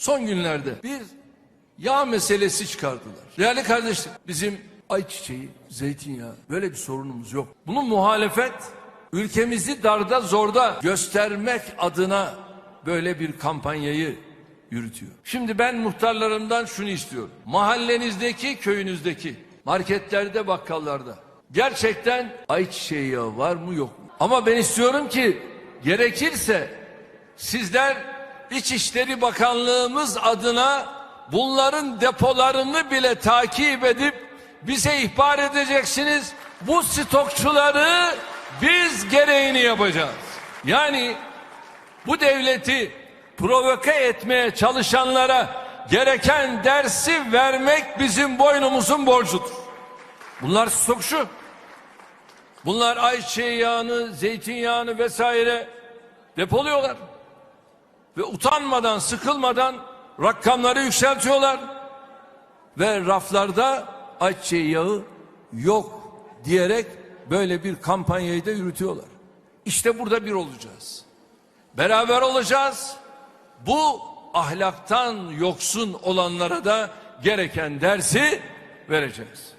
Son günlerde bir yağ meselesi çıkardılar. Değerli kardeşlerim bizim ayçiçeği, zeytinyağı böyle bir sorunumuz yok. Bunu muhalefet ülkemizi darda zorda göstermek adına böyle bir kampanyayı yürütüyor. Şimdi ben muhtarlarımdan şunu istiyorum. Mahallenizdeki, köyünüzdeki, marketlerde, bakkallarda gerçekten ayçiçeği yağı var mı yok mu? Ama ben istiyorum ki gerekirse sizler İçişleri Bakanlığımız adına bunların depolarını bile takip edip bize ihbar edeceksiniz. Bu stokçuları biz gereğini yapacağız. Yani bu devleti provoke etmeye çalışanlara gereken dersi vermek bizim boynumuzun borcudur. Bunlar stokçu. Bunlar ayçiçeği yağını, zeytinyağını vesaire depoluyorlar. Ve utanmadan, sıkılmadan rakamları yükseltiyorlar. Ve raflarda ayçiçeği yağı yok diyerek böyle bir kampanyayı da yürütüyorlar. İşte burada bir olacağız. Beraber olacağız. Bu ahlaktan yoksun olanlara da gereken dersi vereceğiz.